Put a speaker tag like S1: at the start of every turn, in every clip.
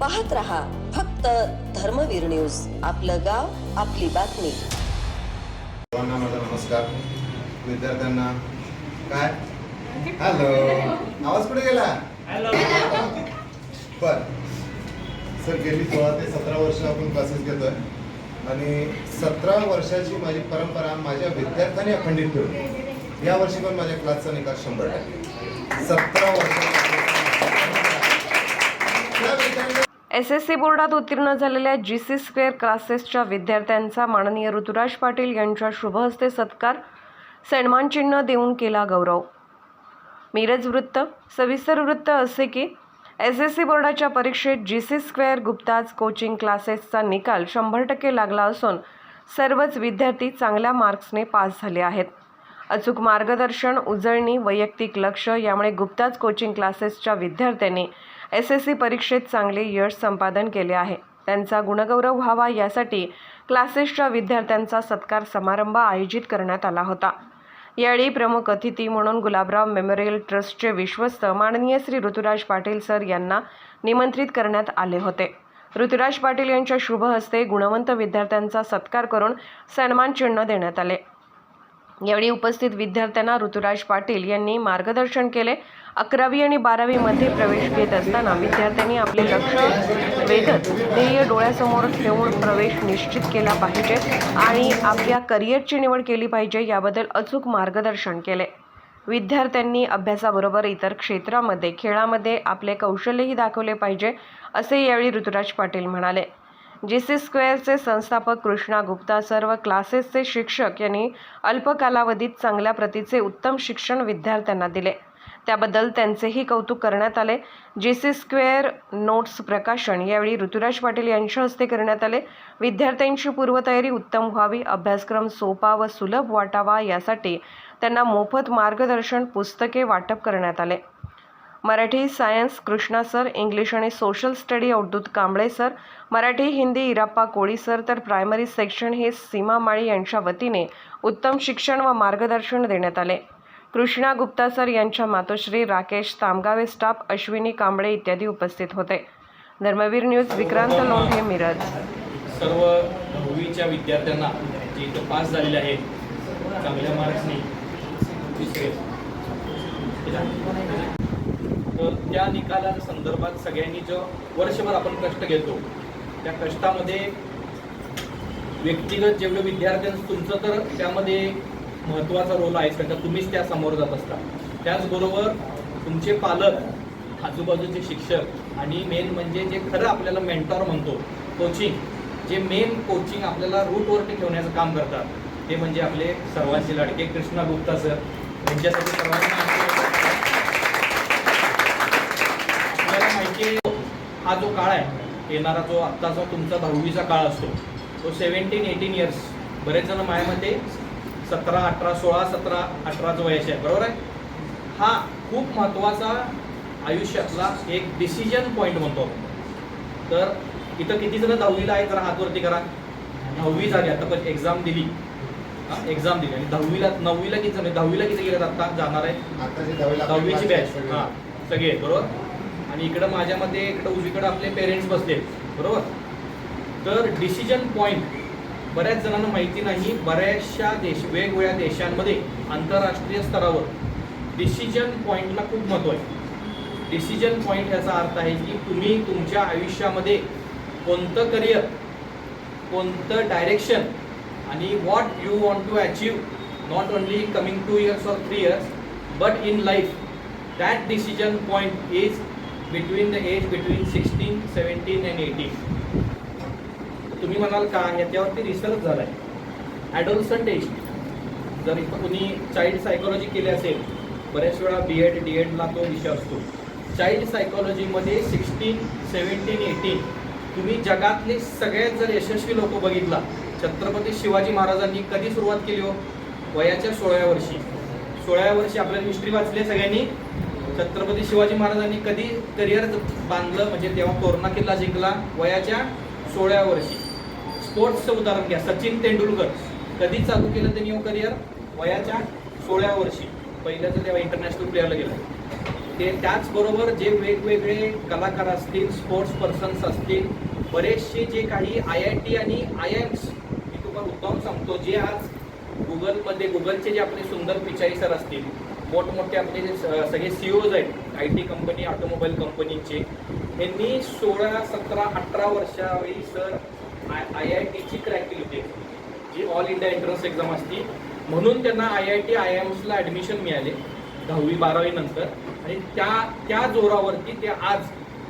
S1: पाहत रहा फक्त धर्मवीर न्यूज. आपलं गाव आपली बातमी.
S2: सर्वांना माझा नमस्कार. विद्यार्थ्यांना काय? हॅलो आवाज कुठे गेला? बर. सर गेली सोळा ते सतरा वर्ष आपण क्लासेस घेतोय. आणि सतरा वर्षाची माझी परंपरा माझ्या विद्यार्थ्यांनी अखंडित ठेवली या वर्षी पण माझ्या क्लासचा निकाल शंभर टक्के. सतरा वर्ष
S3: एस एस सी बोर्डात उत्तीर्ण झालेल्या जी सी स्क्वेअर क्लासेसच्या विद्यार्थ्यांचा माननीय ऋतुराज पाटील यांच्या शुभहस्ते सत्कार सन्मानचिन्ह देऊन केला गौरव. मिरज वृत्त सविस्तर वृत्त असे की एस एस सी बोर्डाच्या परीक्षेत G C square Gupta's coaching क्लासेसचा निकाल शंभर टक्के लागला असून सर्वच विद्यार्थी चांगल्या मार्क्सने पास झाले आहेत. अचूक मार्गदर्शन उजळणी वैयक्तिक लक्ष यामुळे गुप्ताज कोचिंग क्लासेसच्या विद्यार्थ्यांनी एस एस सी परीक्षेत चांगले यश संपादन केले आहे. त्यांचा गुणगौरव व्हावा यासाठी क्लासेसच्या विद्यार्थ्यांचा सत्कार समारंभ आयोजित करण्यात आला होता. यावेळी प्रमुख अतिथी म्हणून गुलाबराव मेमोरियल ट्रस्टचे विश्वस्त माननीय श्री ऋतुराज पाटील सर यांना निमंत्रित करण्यात आले होते. ऋतुराज पाटील यांच्या शुभ हस्ते गुणवंत विद्यार्थ्यांचा सत्कार करून सन्मान चिन्ह देण्यात आले. यावेळी उपस्थित विद्यार्थ्यांना ऋतुराज पाटील यांनी मार्गदर्शन केले. अकरावी आणि बारावीमध्ये प्रवेश घेत असताना विद्यार्थ्यांनी आपले लक्ष वेधत ध्येय डोळ्यासमोर ठेवून प्रवेश निश्चित केला पाहिजे आणि आपल्या करिअरची निवड केली पाहिजे याबद्दल अचूक मार्गदर्शन केले. विद्यार्थ्यांनी अभ्यासाबरोबर इतर क्षेत्रामध्ये खेळामध्ये आपले कौशल्यही दाखवले पाहिजे असे यावेळी ऋतुराज पाटील म्हणाले. जी सी स्क्वेअरचे संस्थापक कृष्णा गुप्ता सर्व क्लासेसचे शिक्षक यांनी अल्प कालावधीत चांगल्या प्रतीचे उत्तम शिक्षण विद्यार्थ्यांना दिले. त्याबद्दल त्यांचेही कौतुक करण्यात आले. जी सी स्क्वेअर नोट्स प्रकाशन यावेळी ऋतुराज पाटील यांच्या हस्ते करण्यात आले. विद्यार्थ्यांची पूर्वतयारी उत्तम व्हावी अभ्यासक्रम सोपा व सुलभ वाटावा यासाठी त्यांना मोफत मार्गदर्शन पुस्तके वाटप करण्यात आले. Marathi science Krishna sir English आणि social study Avadhoot Kamble sir Marathi Hindi Irappa Koli sir तर प्रायमरी सेक्शन हे सीमा माळी यांच्या वतीने उत्तम शिक्षण व मार्गदर्शन देण्यात आले. कृष्णा गुप्ता सर यांच्या मातोश्री राकेश तामगावे स्टाफ अश्विनी कांबळे इत्यादी उपस्थित होते. धर्मवीर न्यूज विक्रांत लोंढे मिरज.
S4: सर्व दहावीच्या विद्यार्थ्यांना जे इथं पास झालेले आहेत चांगल्या मार्क्सनी तर त्या निकालाच्या संदर्भात सगळ्यांनी जो वर्षभर आपण कष्ट घेतो त्या कष्टामध्ये व्यक्तिगत जेवढे विद्यार्थ्यांचं तुमचं तर त्यामध्ये महत्त्वाचा रोल आहे कारण का तुम्हीच त्या समोर जात असता. त्याचबरोबर तुमचे पालक आजूबाजूचे शिक्षक आणि मेन म्हणजे जे खरं आपल्याला मेंटॉर म्हणतो कोचिंग जे मेन कोचिंग आपल्याला रूटवरती ठेवण्याचं काम करतात ते म्हणजे आपले सर्वांचे लाडके कृष्णा गुप्ता सर यांच्यासाठी सर्वांना हा जो काळ आहे येणारा जो आत्ताचा तुमचा दहावीचा काळ असतो तो सेवन्टीन एटीन इयर्स बरेच जण माझ्यामध्ये सतरा अठरा सोळा सतरा अठराचं वयाचे आहे बरोबर आहे? हा खूप महत्त्वाचा आयुष्यातला एक डिसिजन पॉईंट म्हणतो आपण. तर इथं किती जण दहावीला आहे जरा हातवरती करा. दहावी झाली आता पण एक्झाम दिली. एक्झाम दिली. आणि दहावीला नववीला किती जण दहावीला किती गेले आता? जाणार आहे? दहावीची बॅच हां सगळे बरोबर? आणि इकडं माझ्या मते इकडं उजवीकडं आपले पेरेंट्स बसले. बरोबर? तर डिसिजन पॉईंट बऱ्याच जणांना माहिती नाही बऱ्याचशा देश वेगवेगळ्या देशांमध्ये आंतरराष्ट्रीय स्तरावर डिसिजन पॉईंटला खूप महत्त्व आहे. डिसिजन पॉईंट याचा अर्थ आहे की तुम्ही तुमच्या आयुष्यामध्ये कोणतं करिअर कोणतं डायरेक्शन आणि what you want to achieve not only coming two years or three years but in life that decision point is between the age between sixteen seventeen and eighteen तुम्ही म्हणाल का याच्यावरती रिसर्च झाला आहे ॲडोलसंट age जर कुणी child psychology केली असेल बऱ्याच वेळा बी एड डी एडला तो विषय असतो. चाइल्ड सायकोलॉजीमध्ये सिक्स्टीन सेवन्टीन एटीन तुम्ही जगातले सगळ्यात जर यशस्वी लोक बघितला छत्रपती शिवाजी महाराजांनी कधी सुरुवात केली हो? वयाच्या सोळाव्या वर्षी. सोळाव्या वर्षी आपल्याला हिस्ट्री वाचली आहे सगळ्यांनी? छत्रपती शिवाजी महाराजांनी कधी करिअर बांधलं? म्हणजे तेव्हा तोरणा किल्ला जिंकला वयाच्या सोळाव्या वर्षी. स्पोर्ट्सचं उदाहरण घ्या. सचिन तेंडुलकर कधी चालू केलं त्यांनी हो करिअर वयाच्या सोळाव्या वर्षी. पहिल्याचं तेव्हा इंटरनॅशनल प्लेअरला गेलं. ते त्याचबरोबर जे वेगवेगळे कलाकार असतील स्पोर्ट्स पर्सन्स असतील बरेचसे जे काही आय आय टी आणि आय एम्स मी तुम्हाला उत्तम सांगतो जे आज गुगलमध्ये गुगलचे जे आपले सुंदर पिचाई सर असतील मोठमोठे म्हणजे आपले जे सगळे सीओज आहेत आय टी कंपनी ऑटोमोबाईल कंपनीचे यांनी सोळा सतरा अठरा वर्षावेळी सर आय आय आय टीची क्रॅक केली होती. जी ऑल इंडिया एंट्रन्स एक्झाम असती. म्हणून त्यांना आय आय टी आय एम्सला ॲडमिशन मिळाले दहावी बारावी नंतर. आणि त्या त्या जोरावरती ते आज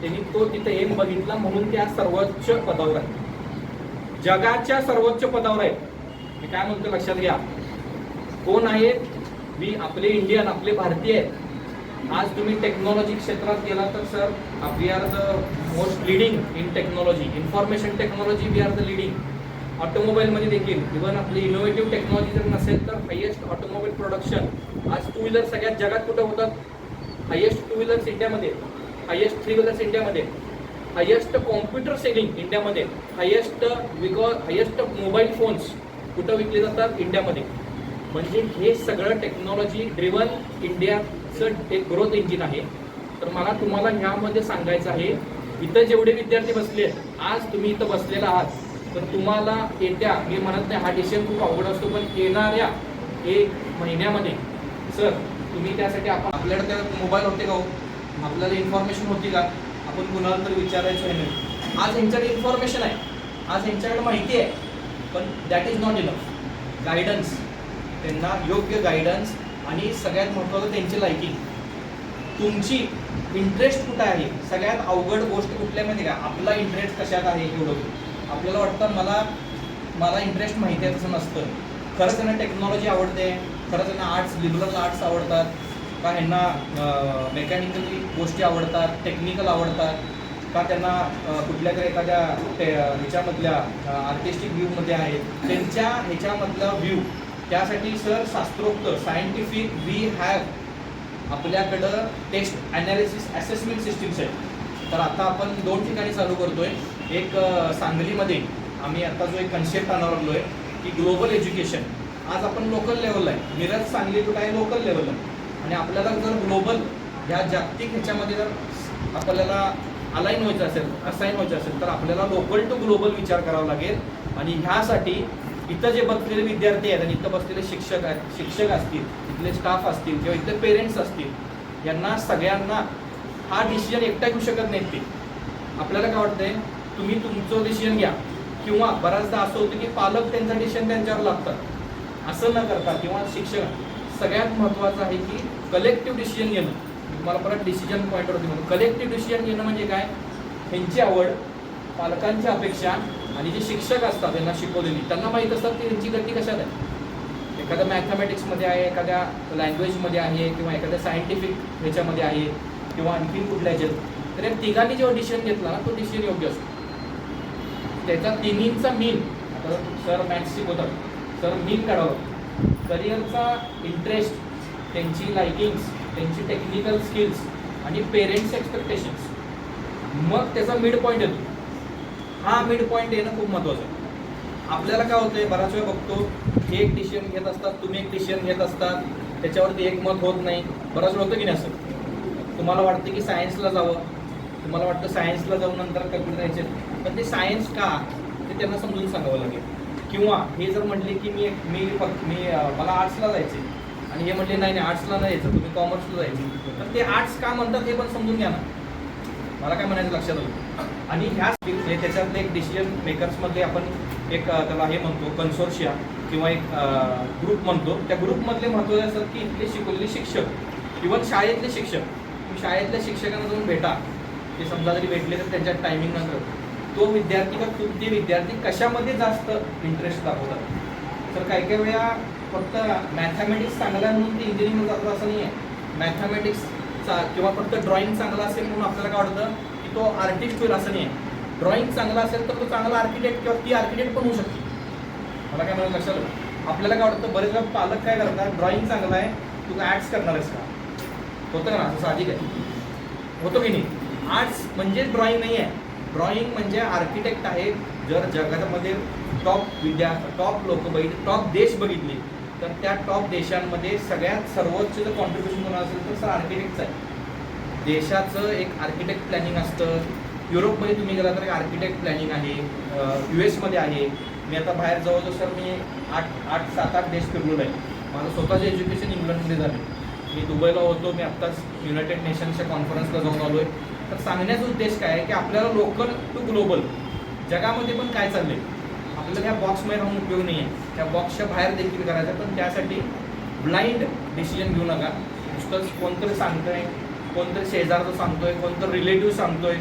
S4: त्यांनी तो तिथे एम बघितला. म्हणून त्या सर्वोच्च पदावर आहेत. जगाच्या सर्वोच्च पदावर आहेत. मी काय म्हणतो लक्षात घ्या. कोण आहेत? मी आपले इंडियन आपले भारतीय आहेत. आज तुम्ही टेक्नॉलॉजी क्षेत्रात गेला तर sir we are the most leading in technology information technology we are the leading ऑटोमोबाईलमध्ये देखील इव्हन आपली इनोव्हेटिव्ह टेक्नॉलॉजी जर नसेल तर हायेस्ट ऑटोमोबाईल प्रोडक्शन आज टू व्हीलर सगळ्यात जगात कुठं होतात हायेस्ट टू व्हीलर्स इंडियामध्ये. हायेस्ट थ्री व्हीलर्स इंडियामध्ये. हायेस्ट कॉम्प्युटर सेलिंग इंडियामध्ये. Highest because highest mobile phones कुठं विकले जातात? इंडियामध्ये. म्हणजे हे सगळं टेक्नॉलॉजी ड्रिवन इंडियाचं एक ग्रोथ इंजिन आहे. तर मला तुम्हाला ह्यामध्ये सांगायचं आहे इथं जेवढे विद्यार्थी बसले आज तुम्ही इथं बसलेला आहात तर तुम्हाला येत्या मी म्हणत नाही हा डिसिजन खूप अवघड असतो पण येणाऱ्या एक महिन्यामध्ये सर तुम्ही त्यासाठी आपण आपल्याकडे त्या मोबाईल होते का हो? आपल्याला इन्फॉर्मेशन होती का? आपण कुणाला तरी विचारायचं आहे. नाही आज यांच्याकडे इन्फॉर्मेशन आहे. आज यांच्याकडे माहिती आहे पण that is not enough guidance त्यांना योग्य गायडन्स आणि सगळ्यात महत्त्वाचं त्यांची लायकिंग तुमची इंटरेस्ट कुठं आहे? सगळ्यात अवघड गोष्ट कुठल्या माहिती का? आपला इंटरेस्ट कशात आहे एवढं? आपल्याला वाटतं मला मला इंटरेस्ट माहिती आहे तसं नसतं. खरंच त्यांना टेक्नॉलॉजी आवडते खरंच त्यांना आर्ट्स लिबरल आर्ट्स आवडतात का ह्यांना मेकॅनिकली गोष्टी आवडतात टेक्निकल आवडतात का त्यांना कुठल्या तरी एखाद्या ह्याच्यामधल्या आर्टिस्टिक व्ह्यूमध्ये आहेत. त्यांच्या ह्याच्यामधला व्ह्यू त्यासाठी सर शास्त्रोक्त सायंटिफिक वी हॅव आपल्याकडं टेस्ट ॲनालिसिस असेसमेंट सिस्टीम्स आहेत तर आता आपण दोन ठिकाणी चालू करतोय. एक सांगलीमध्ये आम्ही आता जो एक कन्सेप्ट आणावर आलो आहे की ग्लोबल एज्युकेशन आज आपण लोकल लेवलला आहे. मिरज सांगली कुठं आहे? लोकल लेवलला आणि आपल्याला जर ग्लोबल ह्या जागतिक ह्याच्यामध्ये जर आपल्याला अलाईन व्हायचं असेल असाईन व्हायचं असेल तर आपल्याला लोकल टू ग्लोबल विचार करावा लागेल. आणि ह्यासाठी इथं जे बसलेले विद्यार्थी आहेत आणि इथं बसलेले शिक्षक आहेत शिक्षक असतील इथले स्टाफ असतील किंवा इथले पेरेंट्स असतील यांना सगळ्यांना हा डिसिजन एकटा घेऊ शकत नाहीत ते. आपल्याला काय वाटतंय? तुम्ही तुमचं डिसिजन घ्या. किंवा बऱ्याचदा असं होतं की पालक त्यांचा डिसिजन त्यांच्यावर लागतात असं न करता किंवा शिक्षक सगळ्यात महत्त्वाचं आहे की कलेक्टिव्ह डिसिजन घेणं. तुम्हाला परत डिसिजन पॉईंटवरती म्हणून कलेक्टिव्ह डिसिजन घेणं म्हणजे काय? ह्यांची आवड पालकांची अपेक्षा आणि जे शिक्षक असतात त्यांना शिकवलेली त्यांना माहीत असतात की त्यांची गती कशात आहे? एखाद्या मॅथमॅटिक्समध्ये आहे एखाद्या लँग्वेजमध्ये आहे किंवा एखाद्या सायंटिफिक ह्याच्यामध्ये आहे किंवा आणखीन कुठल्या ह्याच्यात. तर या तिघांनी जेव्हा डिसिजन घेतला ना तो डिसिजन योग्य असतो. त्याचा तिन्हींचा मीन आता सर मॅथ्स शिकवतात सर मीन काढावं. करिअरचा इंटरेस्ट त्यांची लायकिंग्स त्यांची टेक्निकल स्किल्स आणि पेरेंट्स एक्सपेक्टेशन्स मग त्याचा मिड पॉईंट येतो. हा मिड पॉईंट येणं खूप महत्त्वाचं आहे. आपल्याला काय होतंय बराच वेळ बघतो हे एक डिसिजन घेत असतात तुम्ही एक डिसिजन घेत असतात त्याच्यावरती एक मत होत नाही. बराच वेळ होतं की नाही असं? तुम्हाला वाटतं की सायन्सला जावं तुम्हाला वाटतं सायन्सला जाऊन नंतर कम्प्युटर यायचे पण ते सायन्स का ते त्यांना समजून सांगावं लागेल. किंवा हे जर म्हटले की मी मी फक्त मी मला आर्ट्सला जायचे आणि हे म्हटले नाही नाही आर्ट्सला नाही यायचं तुम्ही कॉमर्सला जायचे. तर ते आर्ट्स का म्हणतात हे पण समजून घ्या ना. मला काय म्हणायचं लक्षात आलं? आणि ह्या म्हणजे त्याच्यातले एक डिसिजन मेकर्समध्ये आपण एक त्याला हे म्हणतो कन्सोर्शिया किंवा एक ग्रुप म्हणतो. त्या ग्रुपमधले महत्त्वाचे असतात की इथले शिकवलेले शिक्षक इव्हन शाळेतले शिक्षक. तुम्ही शाळेतल्या शिक्षकांना जाऊन भेटा. ते समजा जरी भेटले तर त्यांच्या टायमिंग नंतर तो विद्यार्थी का खूप ते विद्यार्थी कशामध्ये जास्त इंटरेस्ट दाखवतात? तर काही काही वेळा फक्त मॅथमॅटिक्स चांगला म्हणून ते इंजिनिअरिंगला जातात असं नाही आहे मॅथमॅटिक्सचा किंवा फक्त ड्रॉइंग चांगला असेल म्हणून आपल्याला काय वाटतं की तो आर्टिस्ट होईल असं नाही आहे ड्रॉइंग चांगला असेल तर तो चांगला आर्किटेक्ट किंवा ती आर्किटेक्ट पण होऊ शकते. मला काय म्हणून लक्षात आपल्याला काय वाटतं बरेच वेळा पालक काय करतात ड्रॉइंग चांगला आहे तू ॲड्स करणार आहेस का? होतं का ना असं साधिक आहे. होतो की नाही? आर्ट्स म्हणजे ड्रॉइंग नाही आहे. ड्रॉइंग म्हणजे आर्किटेक्ट आहे जर जगामध्ये टॉप विद्या टॉप लोक बघितले टॉप देश बघितले तर त्या टॉप देशांमध्ये सगळ्यात सर्वोच्च जर कॉन्ट्रीब्युशन कोणाला असेल तर सर आर्किटेक्टचं आहे. देशाचं एक आर्किटेक्ट प्लॅनिंग असतं. युरोपमध्ये तुम्ही गेला तर एक आर्किटेक्ट प्लॅनिंग आहे. यू एसमध्ये आहे. मी आता बाहेर जवळजवळ सर मी आठ आठ सात आठ देश फिरलेलो आहे. माझं स्वतःचं एज्युकेशन इंग्लंडमध्ये झालं. मी दुबईला होतो. मी आत्ताच युनायटेड नेशन्सच्या कॉन्फरन्सला जाऊन आलो आहे तर सांगण्याचा उद्देश काय आहे की आपल्याला लोकल टू ग्लोबल जगामध्ये पण काय चाललं आहे आपल्याला ह्या बॉक्समध्ये राहून उपयोग नाही आहे. त्या बॉक्सच्या बाहेर देखील करायचं पण त्यासाठी ब्लाइंड डिसिजन घेऊ नका. नुसतंच कोणतरी सांगतंय कोणतरी शेजारचं सांगतोय कोणतं रिलेटिव्ह सांगतोय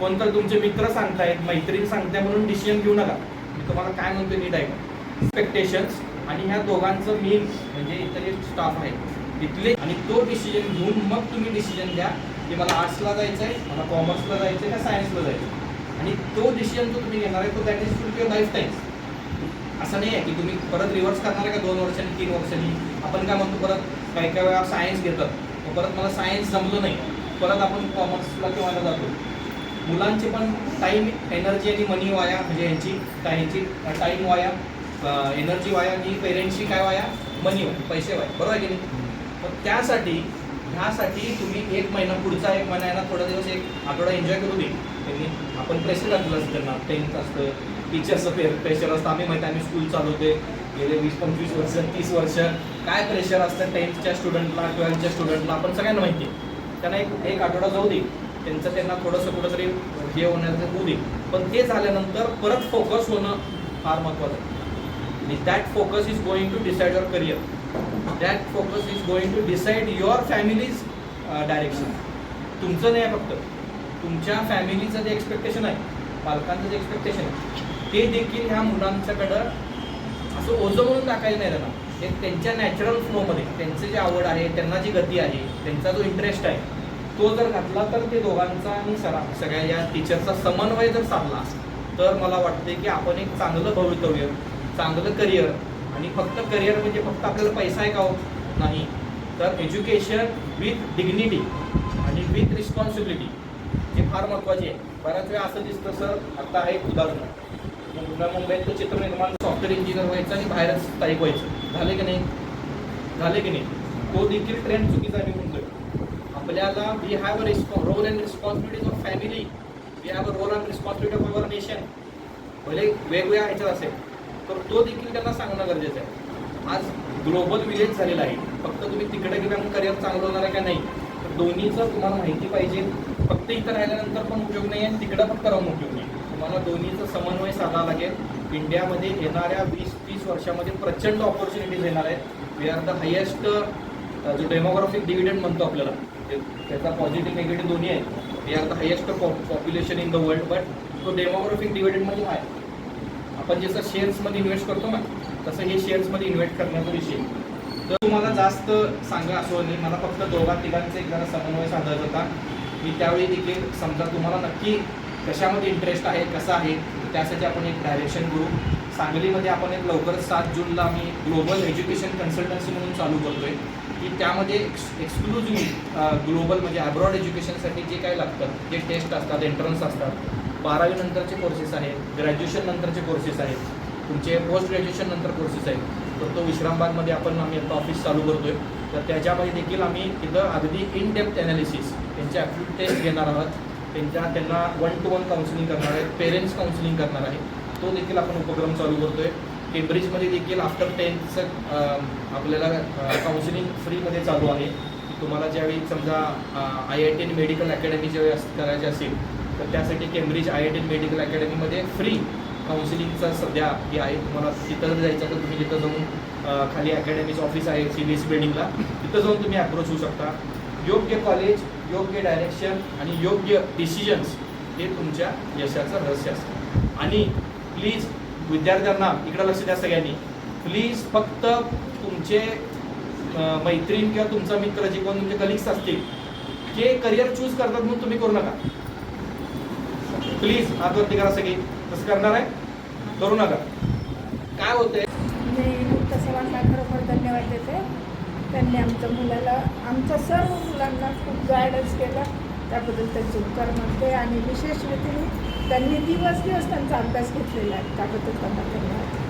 S4: कोणतरी तुमचे मित्र सांगतायत मैत्रीण सांगताय म्हणून डिसिजन घेऊ नका. मी तुम्हाला काय म्हणतो नीट आहे एक्सपेक्टेशन्स आणि ह्या दोघांचं मेन म्हणजे इतर स्टाफ आहे. तिथले आणि तो डिसिजन घेऊन मग तुम्ही डिसिजन द्या की मला आर्ट्सला जायचं आहे मला कॉमर्सला जायचं आहे का सायन्सला जायचं आहे आणि तो डिसिजन जो तुम्ही घेणार आहे तो that is full your life time असं नाही आहे की तुम्ही परत रिव्हर्स करणार आहे का दोन वर्षांनी तीन वर्षांनी? आपण काय म्हणतो परत काही काही वेळा सायन्स घेतात. मग परत मला सायन्स जमलं नाही. परत आपण कॉमर्सला किंवा जातो. मुलांचे पण टाईम एनर्जी आणि मनी वाया म्हणजे यांची ह्यांची टाईम वाया एनर्जी वाया आणि पेरेंट्सची काय वाया? मनी वाया पैसे वाया. बरोबर आहे की नाही? पण त्यासाठी ह्यासाठी तुम्ही एक महिना पुढचा एक महिन्याला थोडा दिवस एक आठवडा एन्जॉय करू दे. त्यांनी आपण प्रेशर घातलं असतं त्यांना. टेन्थ असतं टीचरचं पे प्रेशर असतं. आम्ही माहिती आहे, आम्ही स्कूल चालवते गेले वीस पंचवीस वर्ष तीस वर्ष. काय प्रेशर असतं टेन्थच्या स्टुडंटला ट्वेल्थच्या स्टुडंटला आपण सगळ्यांना माहिती आहे. त्यांना एक एक आठवडा जाऊ दे. त्यांचं त्यांना थोडंसं कुठंतरी हे होण्याचं होऊ दे. पण ते झाल्यानंतर परत फोकस होणं फार महत्त्वाचं आहे. आणि that focus is going to decide your career that focus is going to decide your family's direction तुमचं नाही आहे फक्त. तुमच्या फॅमिलीचं जे एक्सपेक्टेशन आहे पालकांचं जे एक्सपेक्टेशन आहे ते देखील ह्या मुलांच्याकडं असं ओझं म्हणून टाकायचं नाही त्यांना ते त्यांच्या नॅचरल फ्लोमध्ये त्यांचं जे आवड आहे त्यांना जी गती आहे त्यांचा जो इंटरेस्ट आहे तो जर घातला तर ते दोघांचा आणि सरा सगळ्या या टीचरचा समन्वय जर साधला तर मला वाटते की आपण एक चांगलं भवितव्य चांगलं करिअर आणि फक्त करिअर म्हणजे फक्त आपल्याला पैसा आहे का हो? नाही. तर एज्युकेशन विथ डिग्निटी आणि विथ रिस्पॉन्सिबिलिटी हे फार महत्त्वाचे आहे. बऱ्याच वेळा असं दिसतं सर आता आहे एक उदाहरण. पुन्हा मुंबईत चित्र निर्माण सॉफ्टवेअर इंजिनियर व्हायचं आणि बाहेरच स्थायिक व्हायचं. झाले की नाही? झाले की नाही? तो देखील ट्रेंड चुकीचा मी जाईल आपल्याला we have a respo role and responsibilities of family we have a role and responsibility of our nation भले वेगवेगळ्या ह्याच्यात असेल. तर तो देखील त्यांना सांगणं गरजेचं आहे. आज ग्लोबल विलेज झालेला आहे. फक्त तुम्ही तिकडे गेल्यानंतर करिअर चांगलं होणार आहे का नाही? तर दोन्हीचं तुम्हाला माहिती पाहिजे. फक्त इथं राहिल्यानंतर पण उपयोग नाही आणि तिकडं फक्त राहून उपयोग नाही. तुम्हाला दोन्हीचं समन्वय साधावा लागेल. इंडियामध्ये येणाऱ्या वीस तीस वर्षामध्ये प्रचंड ऑपॉर्च्युनिटीज येणार आहेत. वी आर द हायेस्ट जो डेमोग्राफिक डिव्हिडंड म्हणतो आपल्याला त्याचा पॉझिटिव्ह निगेटिव्ह दोन्ही आहे we are the highest population in the world but तो डेमोग्राफिक डिव्हिडंडमध्ये आहे आपण जसं शेअर्समध्ये इन्व्हेस्ट करतो ना तसं हे शेअर्समध्ये इन्व्हेस्ट करण्याचा विषय. तर तुम्हाला जास्त सांगा असं नाही. मला फक्त दोघा तिघांचा एक जरा समन्वय साधायचा होता. मी त्यावेळी देखील समजा तुम्हाला नक्की कशामध्ये इंटरेस्ट आहे कसं आहे त्यासाठी आपण एक डायरेक्शन करू. सांगलीमध्ये आपण एक लवकरच सात जूनला मी ग्लोबल एज्युकेशन कन्सल्टन्सी म्हणून चालू करतोय. की त्यामध्ये एक्स एक्सक्लुझिव्हली ग्लोबल म्हणजे अब्रॉड एज्युकेशनसाठी जे काही लागतं जे टेस्ट असतात एंट्रन्स असतात बारावी नंतरचे कोर्सेस आहेत ग्रॅज्युएशन नंतरचे कोर्सेस आहेत तुमचे पोस्ट ग्रॅज्युएशन नंतर कोर्सेस आहेत. तर तो विश्रामबागमध्ये आपण आम्ही आता ऑफिस चालू करतो आहे तर त्याच्यामध्ये देखील आम्ही तिथं अगदी इन डेप्थ ॲनालिसिस त्यांचे ॲप्टिट्यूड टेस्ट घेणार आहोत. त्यांच्या त्यांना वन टू वन काउन्सिलिंग करणार आहेत पेरेंट्स काउन्सिलिंग करणार आहे तो देखील आपण उपक्रम चालू करतो आहे केम्ब्रिजमध्ये देखील आफ्टर टेन्थचं आपल्याला काउन्सिलिंग फ्रीमध्ये चालू आहे. तुम्हाला ज्यावेळी समजा आय आय टी आणि मेडिकल अकॅडमी ज्यावेळी अस- करायची असेल तर त्यासाठी Cambridge I I T medical अकॅडमीमध्ये free काउन्सिलिंगचा सध्या हे आहे. तुम्हाला तिथं जर जायचं तर तुम्ही तिथं जाऊन खाली अकॅडमीचं ऑफिस आहे सी बी एस बिल्डिंगला तिथं जाऊन तुम्ही अप्रोच होऊ शकता. योग्य कॉलेज योग्य डायरेक्शन आणि योग्य डिसिजन्स हे तुमच्या यशाचं रहस्य असतं. आणि प्लीज विद्यार्थ्यांना इकडं लक्ष द्या सगळ्यांनी. प्लीज फक्त तुमचे मैत्रीण किंवा तुमचा मित्र जे कोण तुमचे कलिग्स असतील ते करिअर चूज करतात म्हणून तुम्ही करू नका. प्लीज हातवरती करा सगळी तसं करणार आहे. करू नका. काय होतंय?
S5: मी खरोखर धन्यवाद देते. त्यांनी आमच्या मुलाला आमच्या सर्व मुलांना खूप गायडन्स केलं. त्याबद्दल त्यांचे उपकार मानते आणि विशेष रीतीने त्यांनी दिवस दिवस त्यांचा अभ्यास घेतलेला आहे. त्याबद्दल त्यांना धन्यवाद.